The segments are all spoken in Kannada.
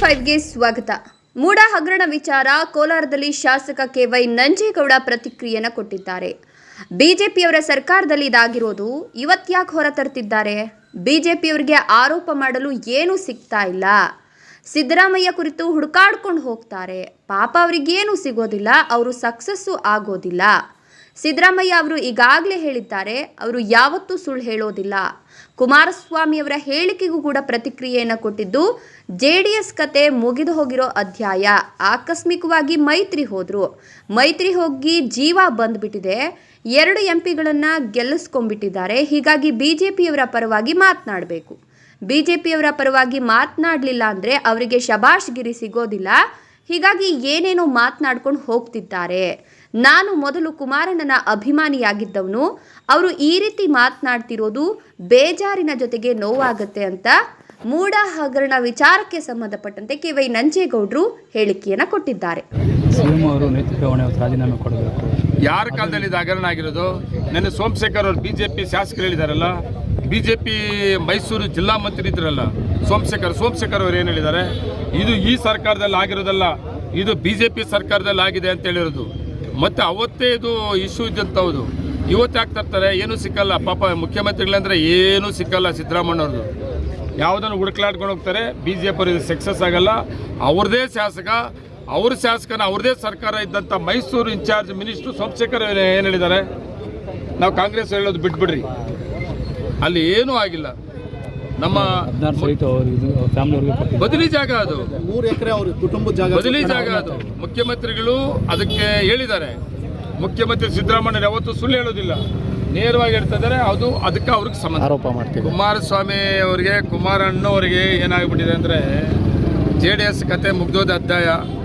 ಫೈವ್ಗೆ ಸ್ವಾಗತ. ಮೂಡ ಹಗರಣ ವಿಚಾರ ಕೋಲಾರದಲ್ಲಿ ಶಾಸಕ ಕೆ ವೈ ನಂಜೇಗೌಡ ಪ್ರತಿಕ್ರಿಯೆಯನ್ನು ಕೊಟ್ಟಿದ್ದಾರೆ. ಬಿಜೆಪಿಯವರ ಸರ್ಕಾರದಲ್ಲಿ ಇದಾಗಿರೋದು ಇವತ್ತ್ಯಾಕೆ ಹೊರತರ್ತಿದ್ದಾರೆ ಬಿಜೆಪಿಯವರಿಗೆ ಆರೋಪ ಮಾಡಲು ಏನೂ ಸಿಗ್ತಾ ಇಲ್ಲ. ಸಿದ್ದರಾಮಯ್ಯ ಕುರಿತು ಹುಡುಕಾಡ್ಕೊಂಡು ಹೋಗ್ತಾರೆ. ಪಾಪ ಅವರಿಗೇನು ಸಿಗೋದಿಲ್ಲ. ಅವರು ಸಕ್ಸಸ್ಸು ಆಗೋದಿಲ್ಲ. ಸಿದ್ದರಾಮಯ್ಯ ಅವರು ಈಗಾಗಲೇ ಹೇಳಿದ್ದಾರೆ, ಅವರು ಯಾವತ್ತೂ ಸುಳ್ಳು ಹೇಳೋದಿಲ್ಲ. ಕುಮಾರಸ್ವಾಮಿ ಅವರ ಹೇಳಿಕೆಗೂ ಕೂಡ ಪ್ರತಿಕ್ರಿಯೆಯನ್ನು ಕೊಟ್ಟಿದ್ದು, ಜೆ ಡಿ ಎಸ್ ಕತೆ ಮುಗಿದು ಹೋಗಿರೋ ಅಧ್ಯಾಯ. ಆಕಸ್ಮಿಕವಾಗಿ ಮೈತ್ರಿ ಹೋದರು. ಮೈತ್ರಿ ಹೋಗಿ ಜೀವ ಬಂದ್ಬಿಟ್ಟಿದೆ. ಎರಡು ಎಂ ಪಿಗಳನ್ನು ಗೆಲ್ಲಿಸ್ಕೊಂಡ್ಬಿಟ್ಟಿದ್ದಾರೆ. ಹೀಗಾಗಿ ಬಿ ಜೆ ಪಿಯವರ ಪರವಾಗಿ ಮಾತನಾಡಬೇಕು. ಬಿ ಜೆ ಪಿಯವರ ಪರವಾಗಿ ಮಾತನಾಡಲಿಲ್ಲ ಅಂದರೆ ಅವರಿಗೆ ಶಬಾಷ್ಗಿರಿ ಸಿಗೋದಿಲ್ಲ. ಹೀಗಾಗಿ ಏನೇನೋ ಮಾತನಾಡ್ಕೊಂಡು ಹೋಗ್ತಿದ್ದಾರೆ. ನಾನು ಮೊದಲು ಕುಮಾರಣ್ಣನ ಅಭಿಮಾನಿಯಾಗಿದ್ದವನು. ಅವರು ಈ ರೀತಿ ಮಾತನಾಡ್ತಿರೋದು ಬೇಜಾರಿನ ಜೊತೆಗೆ ನೋವಾಗತ್ತೆ ಅಂತ ಮೂಡ ಹಗರಣ ವಿಚಾರಕ್ಕೆ ಸಂಬಂಧಪಟ್ಟಂತೆ ಕೆ ವೈ ನಂಜೇಗೌಡರು ಹೇಳಿಕೆಯನ್ನು ಕೊಟ್ಟಿದ್ದಾರೆ. ಸಿಎಂ ಅವರು ನೇತೃತ್ವ ಹೊಣೆ ರಾಜೀನಾಮೆ ಕೊಡಬೇಕು. ಯಾರ ಕಾಲದಲ್ಲಿ ಇದು ಹಗರಣ ಆಗಿರೋದು? ನನ್ನ ಸೋಮಶೇಖರ್ ಅವರು ಬಿಜೆಪಿ ಶಾಸಕರು ಹೇಳಿದಾರಲ್ಲ ಬಿಜೆಪಿ ಮೈಸೂರು ಜಿಲ್ಲಾ ಮಂತ್ರಿ ಇದ್ರಲ್ಲ ಸೋಮಶೇಖರ್ ಸೋಮಶೇಖರ್ ಅವರು ಏನು ಹೇಳಿದ್ದಾರೆ? ಇದು ಈ ಸರ್ಕಾರದಲ್ಲಿ ಆಗಿರೋದಲ್ಲ, ಇದು ಬಿಜೆಪಿ ಸರ್ಕಾರದಲ್ಲಿ ಆಗಿದೆ ಅಂತ ಹೇಳಿರೋದು. ಮತ್ತೆ ಅವತ್ತೇ ಇದು ಇಶ್ಯೂ ಇದ್ದಂಥವ್ದು ಇವತ್ತು ಯಾಕೆ ತರ್ತಾರೆ ಏನೂ ಸಿಕ್ಕಲ್ಲ. ಪಾಪ ಮುಖ್ಯಮಂತ್ರಿಗಳಂದ್ರೆ ಏನೂ ಸಿಕ್ಕಲ್ಲ ಸಿದ್ದರಾಮಣ್ಣವ್ರದ್ದು ಯಾವುದನ್ನು ಹುಡುಕ್ಲಾಡ್ಕೊಂಡು ಹೋಗ್ತಾರೆ ಬಿ ಜೆ ಪಿ ಸಕ್ಸಸ್ ಆಗಲ್ಲ. ಅವ್ರದೇ ಶಾಸಕ, ಅವ್ರ ಶಾಸಕನ ಅವ್ರದೇ ಸರ್ಕಾರ ಇದ್ದಂಥ ಮೈಸೂರು ಇನ್ಚಾರ್ಜ್ ಮಿನಿಸ್ಟ್ರು ಸೋಮಶೇಖರ್ ಏನು ಹೇಳಿದ್ದಾರೆ? ನಾವು ಕಾಂಗ್ರೆಸ್ ಹೇಳೋದು ಬಿಟ್ಬಿಡ್ರಿ. ಅಲ್ಲಿ ಏನೂ ಆಗಿಲ್ಲ. ನಮ್ಮ ಬದಲಿ ಜಾಗ ಅದು. ಮೂರು ಎಕರೆ ಅವ್ರ ಕುಟುಂಬದ ಜಾಗ ಬದಲಿ ಜಾಗ ಅದು. ಮುಖ್ಯಮಂತ್ರಿಗಳು ಅದಕ್ಕೆ ಹೇಳಿದ್ದಾರೆ. ಮುಖ್ಯಮಂತ್ರಿ ಸಿದ್ದರಾಮಯ್ಯ ಯಾವತ್ತೂ ಸುಳ್ಳು ಹೇಳೋದಿಲ್ಲ. ನೇರವಾಗಿ ಹೇಳ್ತಾ ಇದ್ದಾರೆ ಅದು ಅದಕ್ಕೆ ಅವ್ರಿಗೆ ಸಂಬಂಧ. ಆರೋಪ ಮಾಡ್ತೀವಿ ಕುಮಾರಸ್ವಾಮಿ ಅವರಿಗೆ ಕುಮಾರಣ್ಣವರಿಗೆ ಏನಾಗ್ಬಿಟ್ಟಿದೆ ಅಂದರೆ ಜೆ ಡಿ ಎಸ್ ಕತೆ ಮುಗ್ದೋದ ಅಧ್ಯಾಯ.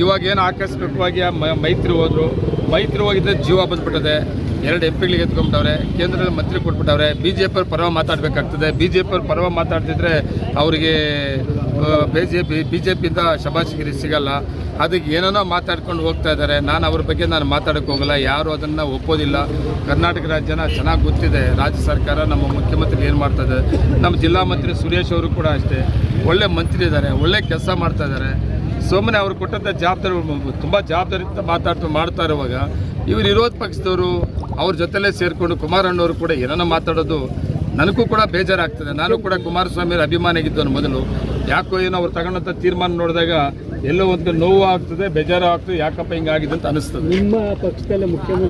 ಇವಾಗ ಏನು ಆಕಸ್ಮಿಕವಾಗಿ ಮ- ಮೈತ್ರಿ ಹೋದ್ರು. ಮೈತ್ರಿ ಹೋಗಿದ್ದರೆ ಜೀವ ಬಂದ್ಬಿಟ್ಟದೆ. ಎರಡು ಎಂ ಪಿಗಳಿಗೆ ಎತ್ಕೊಂಡ್ಬಿಟ್ಟವ್ರೆ ಕೇಂದ್ರದಲ್ಲಿ ಮಂತ್ರಿ ಕೊಟ್ಬಿಟ್ಟವ್ರೆ ಬಿ ಜೆ ಪಿ ಪರವ ಮಾತಾಡಬೇಕಾಗ್ತದೆ. ಬಿ ಜೆ ಪಿ ಪರವ ಮಾತಾಡ್ತಿದ್ರೆ ಅವರಿಗೆ B J P B J ಪಿಯಿಂದ ಶಬಾಷಿಗಿರಿ ಸಿಗಲ್ಲ. ಅದಕ್ಕೆ ಏನೇನೋ ಮಾತಾಡ್ಕೊಂಡು ಹೋಗ್ತಾ ಇದ್ದಾರೆ. ನಾನು ಅವ್ರ ಬಗ್ಗೆ ನಾನು ಮಾತಾಡೋಕ್ಕೆ ಹೋಗಲ್ಲ. ಯಾರು ಅದನ್ನು ಒಪ್ಪೋದಿಲ್ಲ. ಕರ್ನಾಟಕ ರಾಜ್ಯನ ಚೆನ್ನಾಗಿ ಗೊತ್ತಿದೆ. ರಾಜ್ಯ ಸರ್ಕಾರ ನಮ್ಮ ಮುಖ್ಯಮಂತ್ರಿ ಏನು ಮಾಡ್ತಾ ಇದ್ದಾರೆ. ನಮ್ಮ ಜಿಲ್ಲಾ ಮಂತ್ರಿ ಸುರೇಶ್ ಅವರು ಕೂಡ ಅಷ್ಟೇ. ಒಳ್ಳೆ ಮಂತ್ರಿ ಇದ್ದಾರೆ. ಒಳ್ಳೆ ಕೆಲಸ ಮಾಡ್ತಾ ಇದ್ದಾರೆ. ಸುಮ್ಮನೆ ಅವ್ರು ಕೊಟ್ಟಂಥ ಜವಾಬ್ದಾರಿ, ತುಂಬ ಜವಾಬ್ದಾರಿಯಿಂದ ಮಾತಾಡ್ತಾ, ಮಾಡ್ತಾ ಇರುವಾಗ ಇವರು ವಿರೋಧ ಪಕ್ಷದವರು ಅವ್ರ ಜೊತೆಲೇ ಸೇರಿಕೊಂಡು ಕುಮಾರಣ್ಣವರು ಕೂಡ ಏನನ್ನ ಮಾತಾಡೋದು ನನಗೂ ಕೂಡ ಬೇಜಾರಾಗ್ತದೆ. ನಾನು ಕೂಡ ಕುಮಾರಸ್ವಾಮಿ ಅಭಿಮಾನಿಯಾಗಿದ್ದವನು ಮೊದಲು. ಯಾಕೋ ಏನೋ ಅವ್ರು ತಗೊಂಡಂಥ ತೀರ್ಮಾನ ನೋಡಿದಾಗ ಎಲ್ಲೋ ಒಂದು ನೋವು ಆಗ್ತದೆ, ಬೇಜಾರು ಆಗ್ತದೆ, ಯಾಕಪ್ಪ ಹಿಂಗಾಗಿದೆ ಅಂತ ಅನಿಸ್ತದೆ. ನಿಮ್ಮ ಪಕ್ಷದಲ್ಲಿ ಮುಖ್ಯಮಂತ್ರಿ